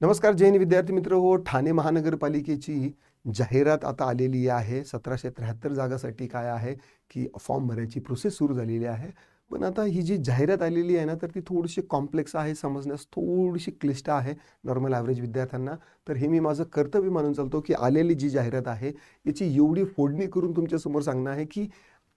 नमस्कार जैन विद्यार्थी मित्र. हो ठाणे महानगरपालिकेची जाहिरात आता आलेली आहे. सतराशे त्र्याहत्तर जागासाठी काय आहे की फॉर्म भरायची प्रोसेस सुरू झालेली आहे. पण आता ही जी जाहिरात आलेली आहे ना तर ती थोडीशी कॉम्प्लेक्स आहे समजण्यास थोडीशी क्लिष्ट आहे नॉर्मल ॲव्हरेज विद्यार्थ्यांना. तर हे मी माझं कर्तव्य मानून चालतो की आलेली जी जाहिरात आहे याची एवढी फोडणी करून तुमच्यासमोर सांगणं आहे की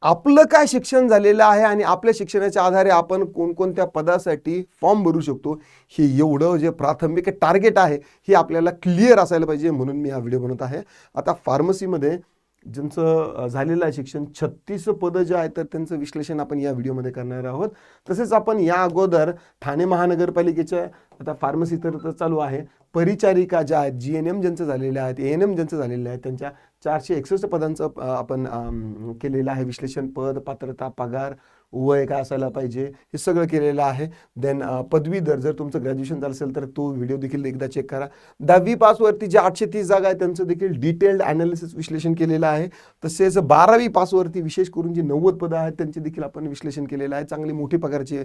आपलं काय शिक्षण झालेलं आहे आणि आपल्या शिक्षणाच्या आधारे आपण कोणकोणत्या पदासाठी फॉर्म भरू शकतो हे एवढं जे प्राथमिक टार्गेट आहे हे आपल्याला क्लिअर असायला पाहिजे म्हणून मी हा व्हिडिओ बनवत आहे. आता फार्मसीमध्ये ज्यांचं झालेलं आहे शिक्षण छत्तीस पदं जे आहेत तर त्यांचं विश्लेषण आपण या व्हिडिओमध्ये करणार आहोत. तसेच आपण या अगोदर ठाणे महानगरपालिकेच्या आता फार्मसी तर तर चालू आहे. परिचारिका ज्या आहेत जी एन एम ज्यांचं झालेल्या आहेत ए एन एम ज्यांचं झालेलं आहे त्यांच्या चारशे एकसष्ट पदांचं आपण केलेलं आहे. विश्लेषण पद पात्रता पगार वय काय असायला पाहिजे हे सगळं केलेलं आहे. देन पदवीधर जर तुमचं ग्रॅज्युएशन झालं असेल तर तो व्हिडिओ देखील एकदा चेक करा. दहावी पासवरती जे आठशे तीस जागा आहे त्यांचं देखील डिटेल्ड ॲनालिसिस विश्लेषण केलेलं आहे. तसेच बारावी पासवरती विशेष करून जी नव्वद पदं आहेत त्यांचे देखील आपण विश्लेषण केलेलं आहे. चांगली मोठी पगाराची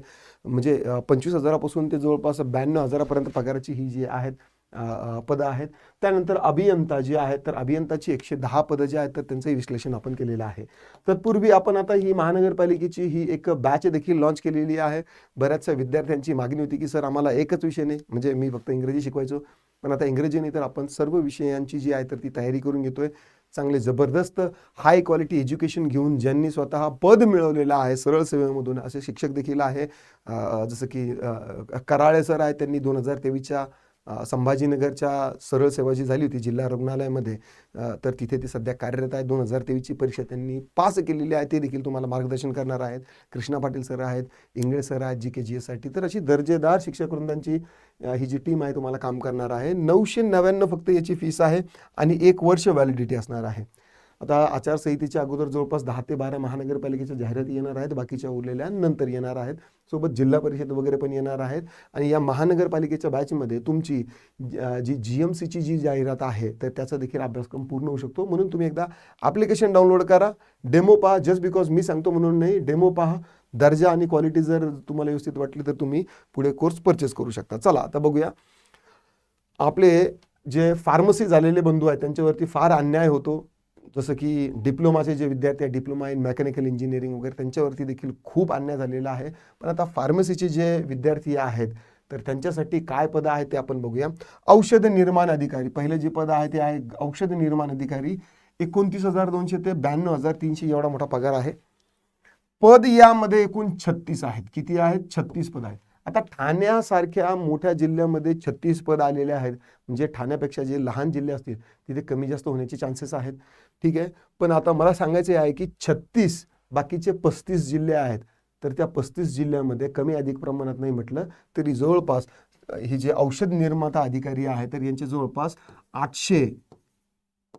म्हणजे पंचवीस हजारापासून ते जवळपास ब्याण्णव हजारापर्यंत पगाराची ही जी आहेत पदं आहेत. त्यानंतर अभियंता जी आहेत तर अभियंताची एकशे दहा पदं जी आहेत तर त्यांचंही विश्लेषण आपण केलेलं आहे. तत्पूर्वी आपण आता ही महानगरपालिकेची ही एक बॅच देखील लॉन्च केलेली आहे. बऱ्याचशा विद्यार्थ्यांची मागणी होती की सर आम्हाला एकच विषय नाही. म्हणजे मी फक्त इंग्रजी शिकवायचो. पण आता इंग्रजी नाही तर आपण सर्व विषयांची जी आहे तर ती तयारी करून घेतोय. चांगले जबरदस्त हाय क्वालिटी एज्युकेशन घेऊन ज्यांनी स्वतः पद मिळवलेलं आहे सरळ सेवेमधून असे शिक्षक देखील आहे. जसं की कराळे सर आहे त्यांनी दोन हजार तेवीसच्या संभाजीनगरच्या सरळ सेवा जी झाली होती जिल्हा रुग्णालयामध्ये. तर तिथे ते सध्या कार्यरत आहे. दोन हजार तेवीसची परीक्षा त्यांनी पास केलेली आहे. ते देखील तुम्हाला मार्गदर्शन करणार आहेत. कृष्णा पाटील सर आहेत इंगळे सर आहेत जी के जी एससाठी तर अशी दर्जेदार शिक्षक वृंदांची ही जी टीम आहे तुम्हाला काम करणार आहे. नऊशे नव्याण्णव फक्त याची फीस आहे आणि एक वर्ष व्हॅलिडिटी असणार आहे. आता आचारसंहितेच्या अगोदर जवळपास दहा ते बारा महानगरपालिकेच्या जाहिराती येणार आहेत बाकीच्या उरलेल्या नंतर येणार आहेत. सोबत जिल्हा परिषद वगैरे पण येणार आहेत. आणि या महानगरपालिकेच्या बॅचमध्ये तुमची जी जी एम सीची जी जाहिरात आहे तर त्याचा देखील अभ्यासक्रम पूर्ण होऊ शकतो. म्हणून तुम्ही एकदा ॲप्लिकेशन डाउनलोड करा. डेमो पहा. जस्ट बिकॉज मी सांगतो म्हणून नाही. डेमो पहा. दर्जा आणि क्वालिटी जर तुम्हाला व्यवस्थित वाटली तर तुम्ही पुढे कोर्स परचेस करू शकता. चला आता बघूया. आपले जे फार्मसी झालेले बंधू आहेत त्यांच्यावरती फार अन्याय होतो. जसं की डिप्लोमाचे जे विद्यार्थी आहेत डिप्लोमा इन मेकॅनिकल इंजिनिअरिंग वगैरे त्यांच्यावरती देखील खूप अन्याय झालेला आहे. पण आता फार्मसीचे जे विद्यार्थी आहेत तर त्यांच्यासाठी काय पदं आहेत ते आपण बघूया. औषध निर्माण अधिकारी पहिले जे पद आहे ते आहे औषध निर्माण अधिकारी एकोणतीस हजार दोनशे ते ब्याण्णव हजार तीनशे एवढा मोठा पगार आहे. पद यामध्ये एकूण छत्तीस आहेत. किती आहेत? छत्तीस पद आहेत. आता ठाण्यासारख्या मोठ्या जिल्ह्यामध्ये छत्तीस पद आलेले आहेत. म्हणजे ठाण्यापेक्षा जे लहान जिल्हे असतील तिथे कमी जास्त होण्याचे चान्सेस आहेत. ठीक आहे? पण आता मला सांगायचे आहे की छत्तीस बाकीचे पस्तीस जिल्हे आहेत. तर त्या पस्तीस जिल्ह्यामध्ये कमी अधिक प्रमाणात नाही म्हटलं तरी जवळपास हे जे औषध निर्माता अधिकारी आहेत तर यांचे जवळपास आठशे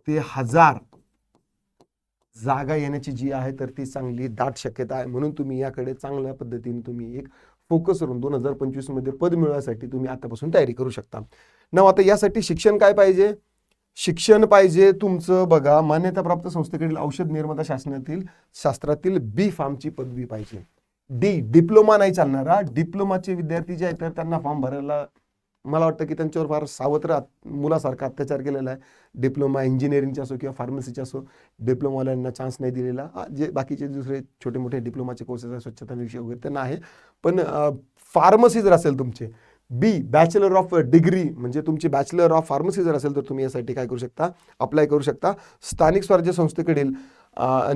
ते हजार जागा येण्याची जी आहे तर ती चांगली दाट शक्यता आहे. म्हणून तुम्ही याकडे चांगल्या पद्धतीने तुम्ही एक फोकस करून दोन हजार पंचवीसमध्ये पद मिळवण्यासाठी तुम्ही आतापासून तयारी करू शकता. न आता यासाठी शिक्षण काय पाहिजे? शिक्षण पाहिजे तुमचं बघा मान्यताप्राप्त संस्थेकडील औषध निर्माता शासनातील शास्त्रातील बी फार्मची पदवी पाहिजे. डी डिप्लोमा नाही चालणारा. डिप्लोमाचे विद्यार्थी जे आहेत तर त्यांना फॉर्म भरायला मला वाटतं की त्यांच्यावर फार सावत्र मुलासारखा अत्याचार केलेला आहे. डिप्लोमा इंजिनिअरिंगचा असो किंवा फार्मसीचा असो डिप्लोमावाल्यांना चान्स नाही दिलेला. जे बाकीचे दुसरे छोटे मोठे डिप्लोमाचे कोर्सेस आहे स्वच्छता विषय वगैरे त्यांना आहे. पण फार्मसी जर असेल तुमचे बी बॅचलर ऑफ डिग्री म्हणजे तुमची बॅचलर ऑफ फार्मसी जर असेल तर तुम्ही यासाठी काय करू शकता? अप्लाय करू शकता. स्थानिक स्वराज्य संस्थेकडील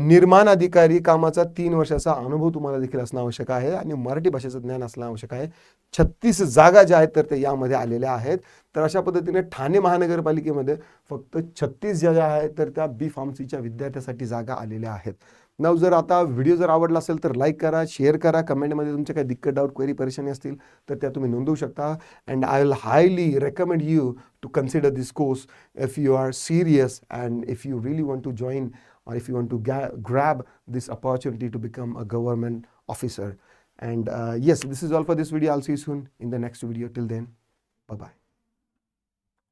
निर्माण अधिकारी कामाचा तीन वर्षाचा अनुभव तुम्हाला देखील असणं आवश्यक आहे आणि मराठी भाषेचं ज्ञान असणं आवश्यक आहे. छत्तीस जागा ज्या आहेत तर ते यामध्ये आलेल्या आहेत. तर अशा पद्धतीने ठाणे महानगरपालिकेमध्ये फक्त छत्तीस ज्या आहेत तर त्या बी फार्मसीच्या विद्यार्थ्यासाठी जागा आलेल्या आहेत. नाव जर आता व्हिडिओ जर आवडला असेल तर लाईक करा शेअर करा. कमेंटमध्ये तुमच्या काही दिक्कत डाऊट क्वेरी परेशानी असतील तर त्या तुम्ही नोंदवू शकता. And I will highly recommend you to consider this course if you are serious and if you really want to join or if you want to ga- grab this opportunity to become a government officer. And uh, yes this is all for this video. I'll see you soon in the next video. Till then bye bye